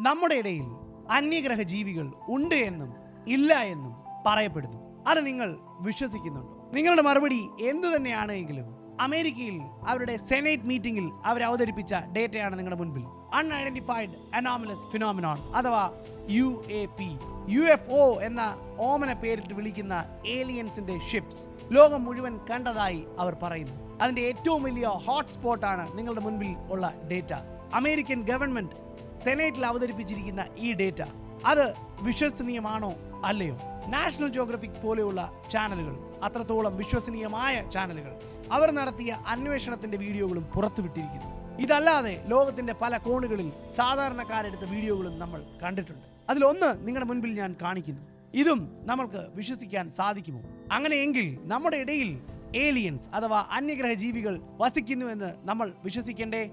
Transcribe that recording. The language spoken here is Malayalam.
നമ്മുടെ ഇടയിൽ അന്യഗ്രഹ ജീവികൾ ഉണ്ട് എന്നും ഇല്ല എന്നും പറയപ്പെടുന്നു. അത് നിങ്ങൾ വിശ്വസിക്കുന്നുണ്ടോ? നിങ്ങളുടെ മറുപടി എന്തു തന്നെയാണെങ്കിലും അമേരിക്കയിൽ അവരുടെ സെനേറ്റ് മീറ്റിംഗിൽ അവർ അവതരിപ്പിച്ച ഡേറ്റയാണ് നിങ്ങളുടെ മുൻപിൽ. അൺഐഡന്റിഫൈഡ് അനോമലസ് ഫിനോമിനോൺ അഥവാ U A P. U F O എന്ന ഓമന പേരിട്ട് വിളിക്കുന്ന ഏലിയൻസിന്റെ ഷിപ്സ് ലോകം മുഴുവൻ കണ്ടതായി അവർ പറയുന്നു. അതിന്റെ ഏറ്റവും വലിയ ഹോട്ട്സ്പോട്ടാണ് നിങ്ങളുടെ മുൻപിൽ ഉള്ള ഡേറ്റ. അമേരിക്കൻ ഗവൺമെന്റ് സെനേറ്റിൽ അവതരിപ്പിച്ചിരിക്കുന്ന ഈ ഡേറ്റ അത് വിശ്വസനീയമാണോ അല്ലയോ? നാഷണൽ ജോഗ്രഫിക് പോലെയുള്ള ചാനലുകൾ അത്രത്തോളം വിശ്വസനീയമായ ചാനലുകൾ അവർ നടത്തിയ അന്വേഷണത്തിന്റെ വീഡിയോകളും പുറത്തുവിട്ടിരിക്കുന്നു. ഇതല്ലാതെ ലോകത്തിന്റെ പല കോണുകളിൽ സാധാരണക്കാരെടുത്ത വീഡിയോകളും നമ്മൾ കണ്ടിട്ടുണ്ട്. അതിലൊന്ന് നിങ്ങളുടെ മുൻപിൽ ഞാൻ കാണിക്കുന്നു. ഇതും നമ്മൾക്ക് വിശ്വസിക്കാൻ സാധിക്കുമോ? അങ്ങനെയെങ്കിൽ നമ്മുടെ ഇടയിൽ ഏലിയൻസ് അഥവാ അന്യഗ്രഹ ജീവികൾ വസിക്കുന്നു എന്ന് നമ്മൾ വിശ്വസിക്കേണ്ടേ?